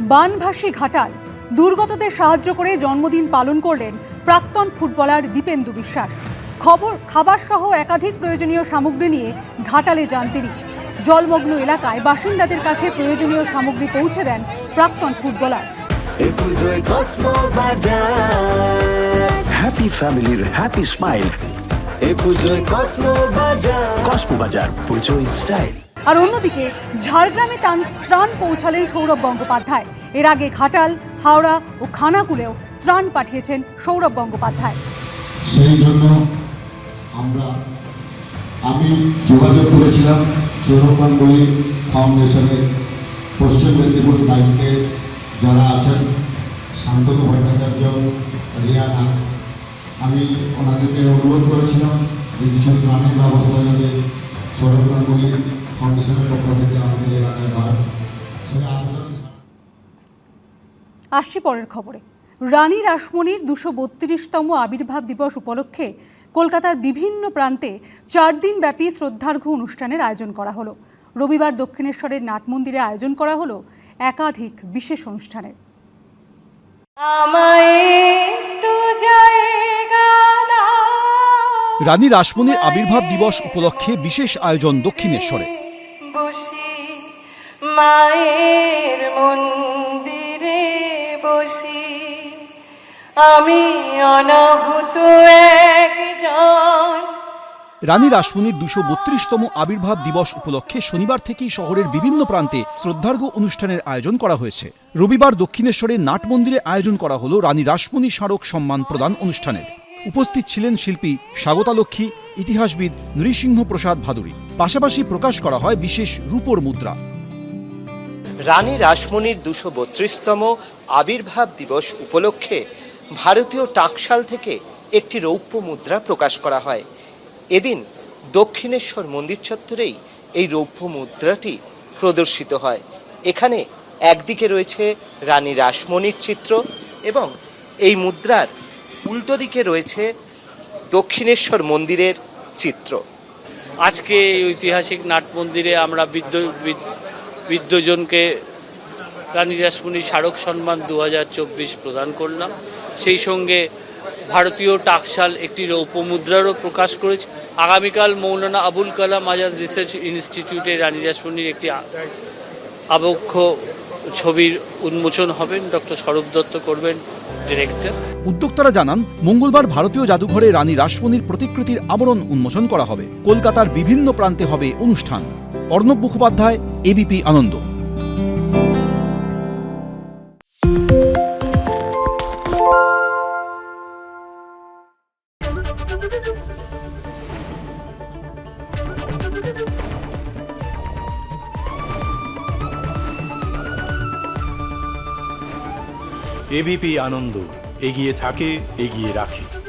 বানভাসী ঘাটাল। দুর্গতদের সাহায্য করে জন্মদিন পালন করলেন প্রাক্তন ফুটবলার দীপেন্দু বিশ্বাস। খবর খাবার সহ একাধিক প্রয়োজনীয় সামগ্রী নিয়ে ঘাটালে যান তিনি। জলমগ্ন এলাকায় বাসিন্দাদের কাছে প্রয়োজনীয় সামগ্রী পৌঁছে দেন প্রাক্তন ফুটবলার। হ্যাপি ফ্যামিলির হ্যাপি স্মাইল এ পুজোয় কসমো বাজার। কসমো বাজার পুজোয় স্টাইল আর অন্যদিকে, ঝাড়গ্রামে ত্রাণ পৌঁছালেন সৌরভ গঙ্গোপাধ্যায়। এর আগে ঘাটাল, হাওড়া ও খানাকুলেও ত্রাণ পাঠিয়েছেন সৌরভ গঙ্গোপাধ্যায়। সেই জন্য আমরা আমি যোগাযোগ করেছিলাম সৌরভগাঙ্গুলি ফাউন্ডেশনের পশ্চিম মেদিনীপুর দায়িত্বে যারা আছেন, শান্তনু ভট্টাচার্য রিয়ানা আমি ওনাদেরকে অনুরোধ করেছিলাম যে কিছু গ্রামীণ ব্যবস্থা যাতে সৌরভ গাঙ্গুলি আসছি পরের খবরে। রানী রাসমণির দুশো বত্রিশতম আবির্ভাব দিবস উপলক্ষে কলকাতার বিভিন্ন প্রান্তে চার দিন ব্যাপী শ্রদ্ধার্ঘ অনুষ্ঠানের আয়োজন করা হলো। রবিবার দক্ষিণেশ্বরের নাটমন্দিরে আয়োজন করা হলো একাধিক বিশেষ দাও রানী রাসমণির আবির্ভাব দিবস উপলক্ষে বিশেষ আয়োজন দক্ষিণেশ্বরে। মায়ের মন্দিরে বসি। আমি অনাহুত একজন। রানী রাসমণির দুশো বত্রিশতম আবির্ভাব দিবস উপলক্ষে শনিবার থেকেই শহরের বিভিন্ন প্রান্তে শ্রদ্ধার্ঘ অনুষ্ঠানের আয়োজন করা হয়েছে। রবিবার দক্ষিণেশ্বরে নাট মন্দিরে আয়োজন করা হলো রানী রাসমণি স্মারক সম্মান প্রদান অনুষ্ঠানের। উপস্থিত ছিলেন শিল্পী স্বাগতালক্ষ্মী, ইতিহাসবিদ নৃসিংহ প্রসাদ ভাদুরী। পাশাপাশি প্রকাশ করা হয় বিশেষ রূপোর মুদ্রা। রানী রাসমণির দুশো বত্রিশতম আবির্ভাব দিবস উপলক্ষে ভারতীয় টাকশাল থেকে একটি রৌপ্য মুদ্রা প্রকাশ করা হয়। এদিন দক্ষিণেশ্বর মন্দির চত্বরেই এই রৌপ্য মুদ্রাটি প্রদর্শিত হয়। এখানে একদিকে রয়েছে রানী রাসমণির চিত্র এবং এই মুদ্রার উল্টো দিকে রয়েছে দক্ষিণেশ্বর মন্দিরের চিত্র। আজকে এই ঐতিহাসিক নাট মন্দিরে আমরা বৃদ্ধ- বৃদ্ধজনকে রানী স্মারক সম্মান দু হাজার চব্বিশ প্রদান করলাম। সেই সঙ্গে ভারতীয় টাকশাল একটি রৌপ্য মুদ্রারও প্রকাশ করেছে। আগামীকাল মৌলানা আবুল কালাম আজাদ রিসার্চ ইনস্টিটিউটে রানী রাসমণির একটি আবক্ষ ছবির উন্মোচন হবেন ডক্টর স্বরূপ দত্ত করবেন, ডিরেক্টর। উদ্যোক্তারা জানান, মঙ্গলবার ভারতীয় জাদুঘরে রানী রাসমণির প্রতিকৃতির আবরণ উন্মোচন করা হবে। কলকাতার বিভিন্ন প্রান্তে হবে অনুষ্ঠান। অর্ণব মুখোপাধ্যায় এবিপি আনন্দ। এবিপি আনন্দ এগিয়ে থাকে এগিয়ে রাখে।